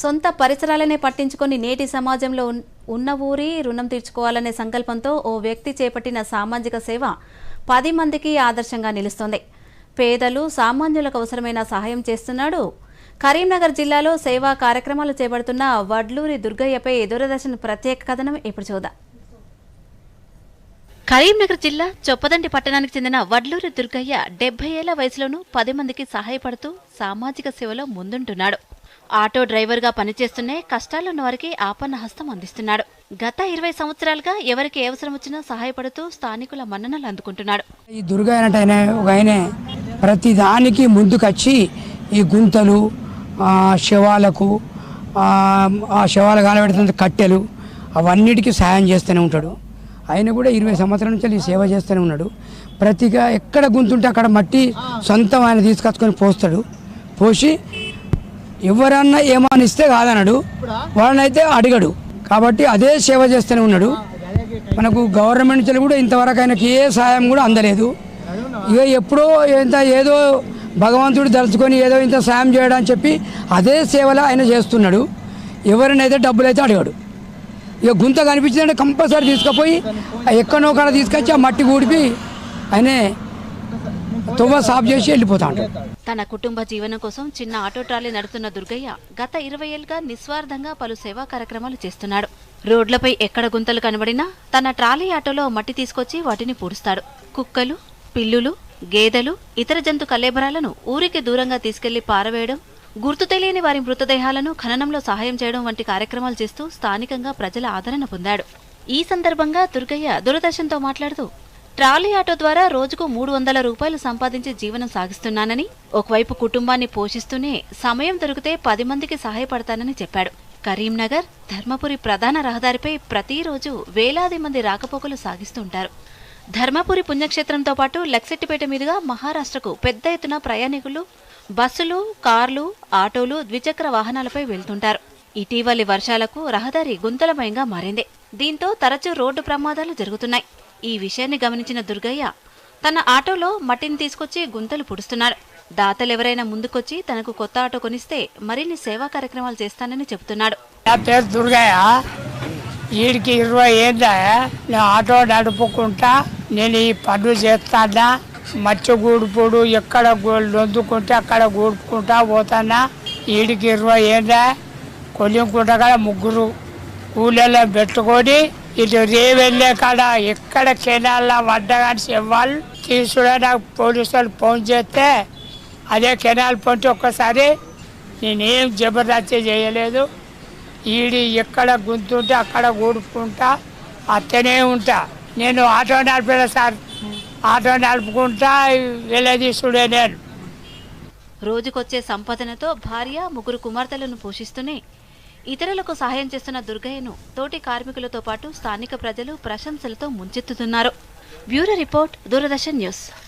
సొంత పరిసరాలనే పట్టించుకొని నేటి సమాజంలో ఉన్న ఊరి రుణం తీర్చుకోవాలనే సంకల్పంతో ఓ వ్యక్తి చేపట్టిన సామాజిక సేవ పది మందికి ఆదర్శంగా నిలుస్తోంది. పేదలు సామాన్యులకు అవసరమైన సహాయం చేస్తున్నాడు. కరీంనగర్ జిల్లాలో సేవా కార్యక్రమాలు చేపడుతున్న వడ్లూరి దుర్గయ్యపై దూరదర్శన్ ప్రత్యేక కథనం ఇప్పుడు చూద్దాం. కరీంనగర్ జిల్లా చొప్పదండి పట్టణానికి చెందిన వడ్లూరి దుర్గయ్య డెబ్బై ఏళ్ళ వయసులోనూ పది మందికి సహాయపడుతూ సామాజిక సేవలో ముందుంటున్నాడు. ఆటో డ్రైవర్గా పనిచేస్తూనే కష్టాలున్న వారికి ఆపన్న హస్తం అందిస్తున్నాడు. గత ఇరవై సంవత్సరాలుగా ఎవరికి ఏ అవసరం వచ్చినా సహాయపడుతూ స్థానికుల మన్ననలు అందుకుంటున్నాడు. ఈ దుర్గా అయినట్టు ఆయన ఒక ఆయనే ప్రతి దానికి ముందుకొచ్చి ఈ గుంతలు శవాలకు ఆ, ఆ శవాలు కాలబెడుతున్న కట్టెలు అవన్నిటికీ సహాయం చేస్తూనే ఉంటాడు. ఆయన కూడా ఇరవై సంవత్సరాల నుంచి ఈ సేవ చేస్తూనే ఉన్నాడు. ప్రతిగా ఎక్కడ గుంతుంటే అక్కడ మట్టి సొంతం ఆయన తీసుకొచ్చుకొని పోస్తాడు. పోసి ఎవరన్నా ఏమని ఇస్తే కాదన్నాడు వాళ్ళనైతే అడిగడు. కాబట్టి అదే సేవ చేస్తూనే ఉన్నాడు. మనకు గవర్నమెంట్ నుంచి కూడా ఇంతవరకు ఆయనకి ఏ సాయం కూడా అందలేదు. ఇక ఎప్పుడో ఇంత ఏదో భగవంతుడు తలుచుకొని ఏదో ఇంత సాయం చేయడం అని చెప్పి అదే సేవలో ఆయన చేస్తున్నాడు. ఎవరినైతే డబ్బులు అయితే అడిగాడు. ఇక గుంత కనిపించిందంటే కంపల్సరీ తీసుకుపోయి ఎక్కడో కాడ తీసుకొచ్చి ఆ మట్టి కూడిపి ఆయనే తువ్వ సాఫ్ చేసి తన కుటుంబ జీవనం కోసం చిన్న ఆటో ట్రాలీ నడుతున్న దుర్గయ్య గత ఇరవై ఏళ్ళుగా నిస్వార్థంగా పలు సేవా కార్యక్రమాలు చేస్తున్నాడు. రోడ్లపై ఎక్కడ గుంతలు కనబడినా తన ట్రాలీ ఆటోలో మట్టి తీసుకొచ్చి వాటిని పూడుస్తాడు. కుక్కలు పిల్లులు గేదెలు ఇతర జంతు కలేబరాలను ఊరికి దూరంగా తీసుకెళ్ళి పారవేయడం గుర్తు తెలియని వారి మృతదేహాలను ఖననంలో సహాయం చేయడం వంటి కార్యక్రమాలు చేస్తూ స్థానికంగా ప్రజల ఆదరణ పొందాడు. ఈ సందర్భంగా దుర్గయ్య దూరదర్శన్తో మాట్లాడుతూ ట్రాలీ ఆటో ద్వారా రోజుకు మూడు వందల రూపాయలు సంపాదించి జీవనం సాగిస్తున్నానని ఒకవైపు కుటుంబాన్ని పోషిస్తూనే సమయం దొరికితే పది మందికి సహాయపడతానని చెప్పాడు. కరీంనగర్ ధర్మపురి ప్రధాన రహదారిపై ప్రతిరోజు వేలాది మంది రాకపోకలు సాగిస్తుంటారు. ధర్మపురి పుణ్యక్షేత్రంతో పాటు లక్సెట్టిపేట మీదుగా మహారాష్ట్రకు పెద్ద ఎత్తున ప్రయాణికులు బస్సులు కార్లు ఆటోలు ద్విచక్ర వాహనాలపై వెళ్తుంటారు. ఇటీవలి వర్షాలకు రహదారి గుంతలమయంగా మారింది. దీంతో తరచూ రోడ్డు ప్రమాదాలు జరుగుతున్నాయి. ఈ విషయాన్ని గమనించిన దుర్గయ్య తన ఆటోలో మట్టిని తీసుకొచ్చి గుంతలు పుడుస్తున్నాడు దాతలెవరైనా ముందుకొచ్చి తనకు కొత్త ఆటో కొనిస్తే మరిన్ని సేవా కార్యక్రమాలు చేస్తానని చెబుతున్నాడు. నా పేరు దుర్గయ్య. వీడికి ఇరవై ఏందా నేను ఆటో నడుపుకుంటా నేను ఈ పనులు చేస్తానా మచ్చ గూడుపుడు ఎక్కడ గూ- అక్కడ గూడుకుంటా పోతానా? వీడికి ఇరవై ఏందా కొలింకుంటా కాడ ముగ్గురు కూలీలో పెట్టుకొని ఇటు రేవెళ్ళే కాడ ఎక్కడ కెనాల్లో పడ్డా ఇవ్వాలి. చెవ్వాలి నాకు పోలీసు వాళ్ళు ఫోన్ చేస్తే అదే కెనాల్ పొంటి ఒక్కసారి నేనేం జబర్దస్తి చేయలేదు. ఈడి ఎక్కడ గుంతుంటే అక్కడ ఊడుకుంటా అత్తనే ఉంటా. నేను ఆటో నడిపిన సార్ ఆటో నడుపుకుంటా వెళ్ళదీసుడే నేను. రోజుకొచ్చే సంపదనతో భార్య ముగ్గురు కుమార్తెలను పోషిస్తూనే ఇతరులకు సహాయం చేస్తున్న దుర్గయ్యను తోటి కార్మికులతో పాటు స్థానిక ప్రజలు ప్రశంసలతో ముంచెత్తుతున్నారు. Bureau report Doordarshan news.